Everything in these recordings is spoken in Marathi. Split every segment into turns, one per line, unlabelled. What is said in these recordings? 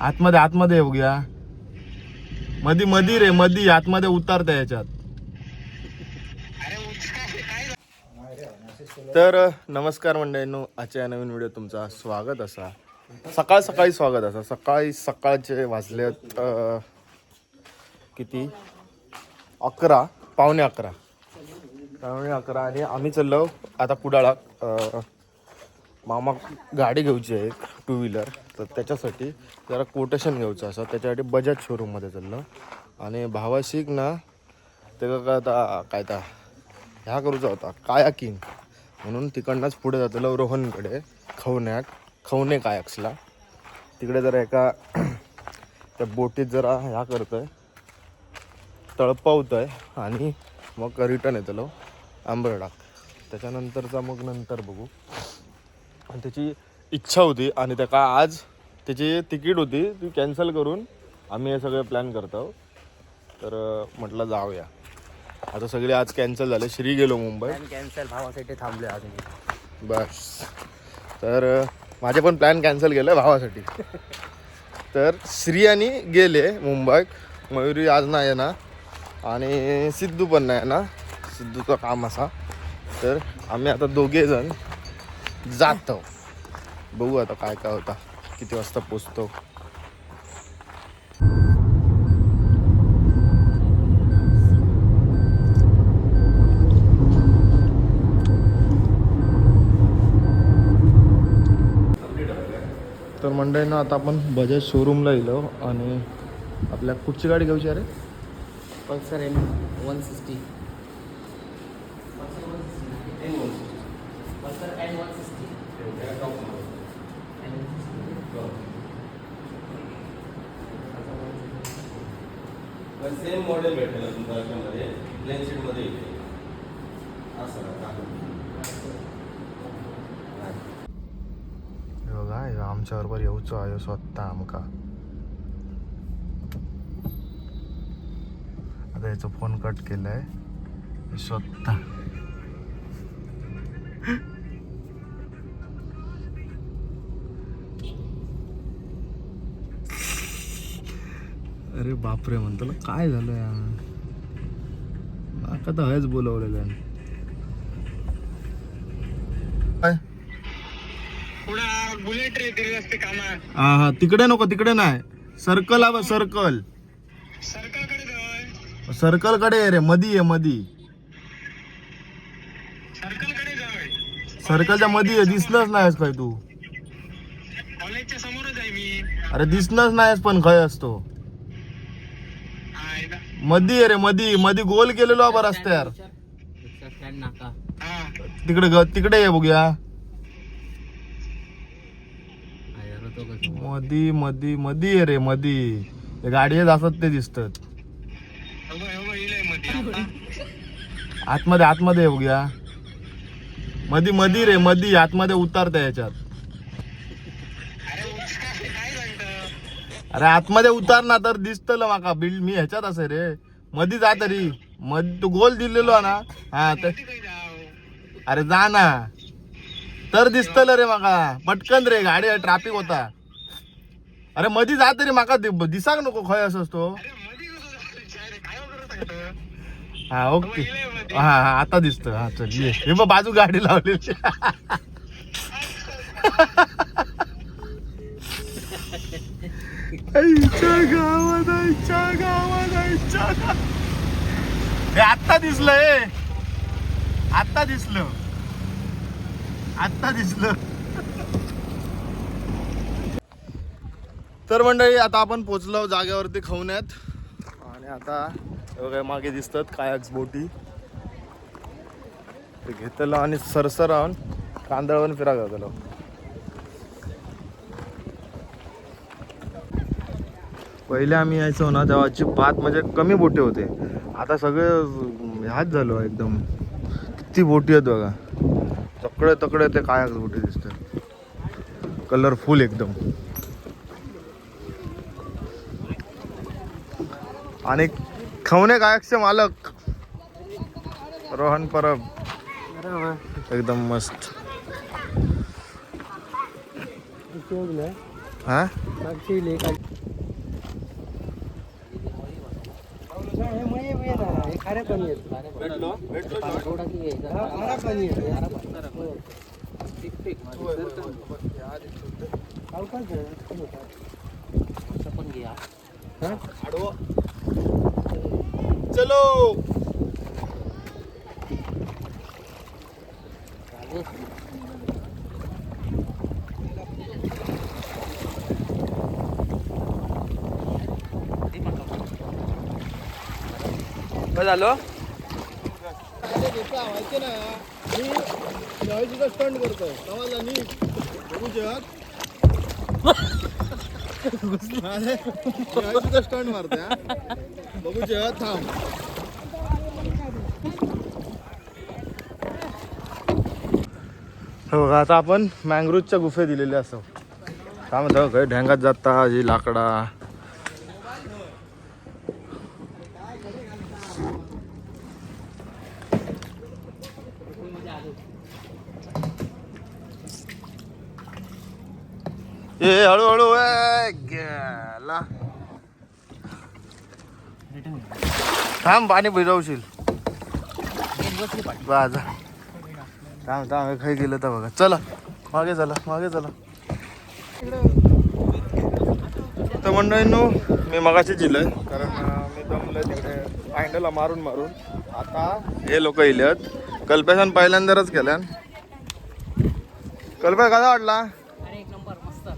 आतमध्ये आतमध्ये आहे बघूया मधी मधी रे मधी आतमध्ये उतारता याच्यात. तर नमस्कार मंडळींनो आजच्या नवीन व्हिडिओ तुमचा स्वागत असा. सकाळ सकाळी स्वागत असा. सकाळी सकाळचे वाजलेत अं, किती? अकरा पावणे अकरा. पावणे अकरा आणि आम्ही चाललो आता कुडाळा मामा गाडी घ्यायची आहे एक टू व्हीलर तर त्याच्यासाठी जरा कोटेशन घ्यायचं असं. त्याच्यासाठी बजाज शोरूममध्ये चाललं. आणि भावाशिक ना. ते काय आता काय ता ह्या करूचा होता कायाकिंग म्हणून तिकडनंच पुढे जातलं रोहनकडे. खवण्याक खवणे कायक्सला. तिकडे जरा एका त्या बोटीत जरा ह्या करतोय. तळपावतोय. आणि मग रिटर्न येतलो आंबरडाक. त्याच्यानंतरचा मग नंतर बघू. आणि त्याची इच्छा होती आणि त्याका आज त्याची तिकीट होती ती कॅन्सल करून आम्ही हे सगळे प्लॅन करतो तर म्हटलं जाऊया. आता सगळे आज कॅन्सल झाले. श्री गेलो मुंबई.
कॅन्सल भावासाठी थांबले आज मी.
बस. तर माझे पण प्लॅन कॅन्सल केले भावासाठी. तर श्री आणि गेले मुंबईत मयुरी आज नाही आहे ना आणि सिद्धू पण नाही आहे ना सिद्धूचं काम असा. तर आम्ही आता दोघे जण जातो. बघू आता काय काय होता. किती वाजता पोचतो. तर मंडळीनं आता आपण बजाज शोरूमला येलो आणि आपल्या कुठची गाडी घ्यायची अरे
Pulsar M one sixty Pulsar N one sixty पण
सेम मॉडेल भेटेल तुमच्या याच्यामध्ये प्लेन शीटमध्ये येते असं
हे आमच्या बरोबर येऊचो आयो स्वतः आमका. आता याचा फोन कट केलाय. स्वतः. अरे बापरे म्हणतो ना, काय झालं या माका तर हयच बोलवलेलं आहे. काय?
बुलेट रे तरी असते कामा
हा हा तिकडे नको तिकडे नाही. सर्कल हवं सर्कल.
सर्कलकडे जाय
सर्कलकडे आहे रे मधी आहे मधी.
सर्कलकडे जाय
सर्कलच्या मधी आहे दिसलंच नाहीस काय तू.
कॉलेजच्या समोरच आहे मी.
अरे दिसलंच नाहीस पण खय असतो. मधी आहे रे मधी. मधी गोल केलेलो बा रस्त्यावर. तिकडे ग तिकडे ये बघूया. मधी मधी मधी आहे रे मधी. ते गाडी असत ते दिसतात. आतमध्ये आतमध्ये आहे बघूया. मधी मधी रे मधी. आतमध्ये उतारता याच्यात
अरे उचका, काय सांगत
अरे आतमध्ये उतार ना तर दिसतलं माका. बिल्ड मी ह्याच्यात असे रे. मधी जा तरी. मध तू गोल दिलेलो ना. हा तर अरे जा ना. तर दिसतलं रे माका. पटकन रे गाडी ट्रॅफिक होता. अरे मधी जा तरी माका दिसाक नको खय असं तो. हा ओके. हा हा आता दिसत. हा चल ये. बाजू गाडी लावलेली. हे आत्ता दिसलं हे आत्ता दिसलं. आत्ता दिसलं. तर मंडळी आता आपण पोचलो जागेवरती खवण्यात आणि आता वगैरे मागे दिसतात कायाक्स बोटी. ते घेतलं आणि सरसर राहून कांदळवन फिरा घातलं पहिले आम्ही यायचो ना तेव्हाची पात म्हणजे कमी बोटी होते. आता सगळे ह्याच झालो एकदम. किती बोटी आहेत बघा. तकडे तकडे ते कायाक्स बोटी दिसतात. कलरफुल एकदम. आणि खवणे कायकचे मालक. रोहन परब. एकदम मस्त. हा?
भेटलो भेटलो
पण घ्या
काय झालं
माहिती ना मी जॉयजीचा स्टंट करतो तवाला मी बघू जग स्टंट मारतोय हा. बघू जग थांब हो बघा आता आपण मँग्रोजच्या गुफे दिलेले असो काय म्हणतो काही ढेंगात जाता जी लाकडा ए हळूहळू ए, गेला. थांब पाणी भिजवशील. बाजा. थांब थांब खाई गेलं तर बघा. चला मागे चला मागे चला. तर मंडळींनो मी मगाशी दिलं कारण मी जमलं तिकडे हँडलला मारून मारून. आता हे लोक इलेत. कल्पेशन पहिल्यांदाच केल्यान. कल्पे कसा वाटला
अरे एक नंबर मस्त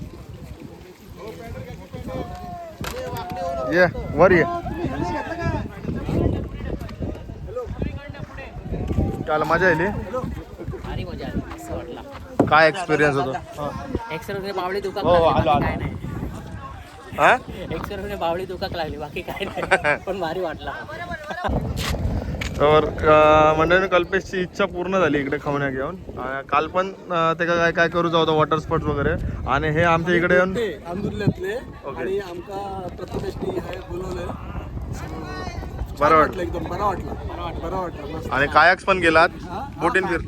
ये वर ये. काल मजा आली.
भारी मजा आली मस्त वाटला.
काय एक्सपिरियन्स होता?
एक्सरे बावळी दुखाक
हो,
लागली
आलो,
बाकी
आलो.
काय नाही.
हा?
एक्सरे बावळी दुखाक लागली बाकी काय नाही. पण भारी वाटला.
तर मंडळीने कल्पेशची इच्छा पूर्ण झाली इकडे खवण्या घेऊन. काल पण ते काय काय करूचा होता वॉटर स्पोर्ट्स वगैरे. आणि हे आमच्या इकडे येऊन ओके.
हे
बरं वाटलं
एकदम बरं वाटलं. बरं वाटलं.
आणि कायक्स पण गेलात.
हा?
बोटीन फिर.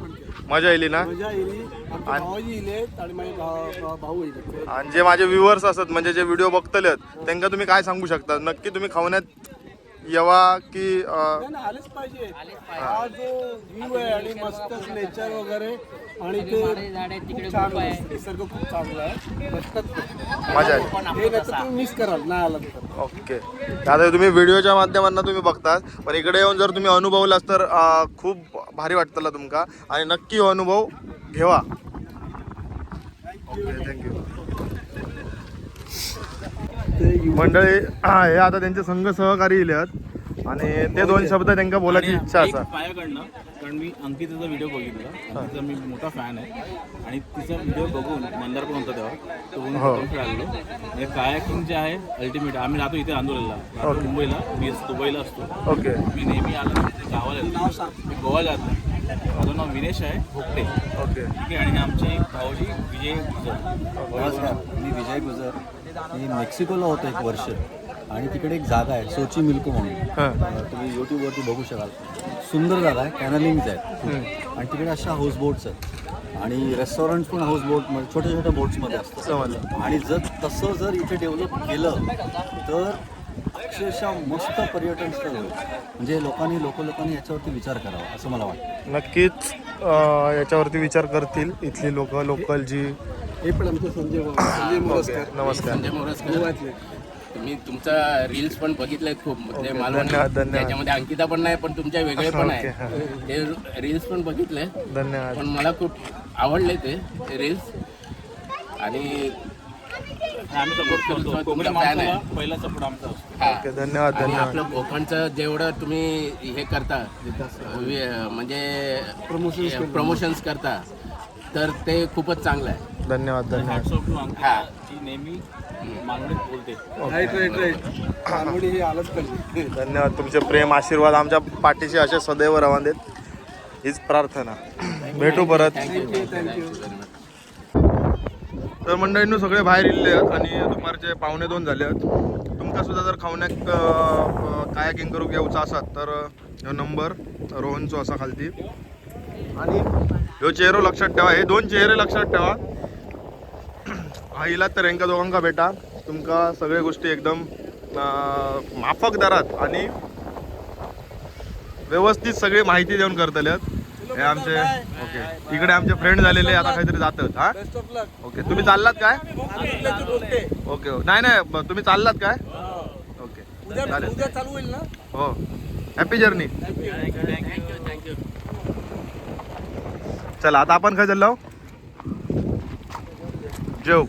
मजा येईल ना? आणि- जे माझे व्ह्युअर्स असतात म्हणजे जे व्हिडिओ बघतलेत त्यांना तुम्ही काय सांगू शकता? नक्की तुम्ही खवण्यात येवा की अं,
नाही, नाही, आलेच पाहिजे. हा जो व्ह्यू आहे आणि मस्त नेचर वगैरे आणि ते खूप छान
आहे.
निसर्ग खूप चांगला आहे. मस्तच
मजा आहे.
हे नाही तुम्ही मिस कराल नाही तर.
ओके. आता तुम्ही व्हिडिओच्या माध्यमातून तुम्ही बघतात पण इकडे येऊन जर तुम्ही अनुभवलास तर अं, खूप भारी वाटतला तुमका. आणि नक्की हो अनुभव घेवा. ओके थँक्यू मंडळी हा, हे आता त्यांचे संघ सहकारी इल्यात आणि ते दोन शब्द त्यांना बोलायची इच्छा असा.
पायाकडनं कारण मी अंकिताचा व्हिडिओ बघितला अंकिता मी मोठा फॅन आहे. आणि तिचा व्हिडिओ बघून मंदार पण होता तेव्हा तो बघून
हो.
आलेलो म्हणजे कायाकिंग जे आहे अल्टिमेट आम्ही राहतो इथे आंदोलनला. मुंबईला मी दुबईला असतो.
ओके.
मी नेहमी आलो गावाला मी गोवा जात नाही. माझं नाव विनेश आहे ठीक
ओके.
आहे आणि हे आमचे भाऊजी विजय गुजर.
मी विजय गुजर. मी मेक्सिकोला होतो एक वर्ष. आणि तिकडे एक जागा आहे सोची मिल्को म्हणून. अं, तुम्ही यूट्यूबवरती बघू शकाल. सुंदर जागा आहे कॅनलिंग्स आहेत आणि तिकडे अशा हाऊस बोट्स आहेत. आणि रेस्टॉरंट्स पण हाऊस बोटमध्ये छोट्या छोट्या बोट्समध्ये असतात.
समजलं.
आणि जर तसं जर इथे डेव्हलप केलं तर अक्षरशः मस्त पर्यटन स्थळ होईल. म्हणजे लोकांनी लोक लोकांनी याच्यावरती विचार करावा असं मला वाटतं.
नक्कीच अं, याच्यावरती विचार करतील इथली लोक लोकल जी
हे पण आमचे संजय भाऊ- संजय मोरजकर
नमस्कार.
संजय मोरजकर
गोव्यातले
तुम्ही तुमचा रील्स पण बघितले खूप. म्हणजे मला
धन्यवाद, धन्यवाद.
त्याच्यामध्ये अंकिता पण नाही पण तुमच्या वेगळे पण
ओके,
आहे ते रील्स पण बघितले.
धन्यवाद.
पण मला खूप आवडले ते रील्स आणि
आम्ही सपोर्ट करतो.
तुमचा
कोकणी
fan आहे.
माणसाला पहिला सपोर्ट आमचा असतो.
हा.
ओके धन्यवाद
आणि
धन्यवाद.
आपलं कोकणचं जेवढं तुम्ही हे करता वि- म्हणजे प्रमोशन्स करता तर ते खूपच चांगलं आहे.
धन्यवाद धन्यवाद.
हा.
नेहमी मालवणीत बोलते.
Right right right. मानवडी हे आलंच पाहिजे.
धन्यवाद तुमचे प्रेम आशीर्वाद आमच्या पाठीशी असे सदैव राहून देत. हीच प्रार्थना. भेटू परत. तर मंडळींनो सगळे बाहेर इल्ले आहेत आणि दुपारचे पावणे दोन झाले आहेत. तुमका सुद्धा जर खावण्याक कायाकिंग करूक येऊचा असात तर ह्यो नंबर रोहनचो असा खालती. आणि ह्यो चेहरो लक्षात ठेवा. हे दोन चेहरे लक्षात ठेवा. आईला तर हेंका दोघांका भेटा. तुमका सगळ्या गोष्टी एकदम माफक दरात आणि व्यवस्थित सगळी माहिती देऊन करतल्यात हे आमचे ओके. इकडे आमचे फ्रेंड झालेले आता काहीतरी जातात हा? ओके. तुम्ही चाललात काय? ओके हो. नाही नाही तुम्ही चाललात काय? ओके. चालेल. हो. हॅपी जर्नी चला आता आपण काय चाललो? जोक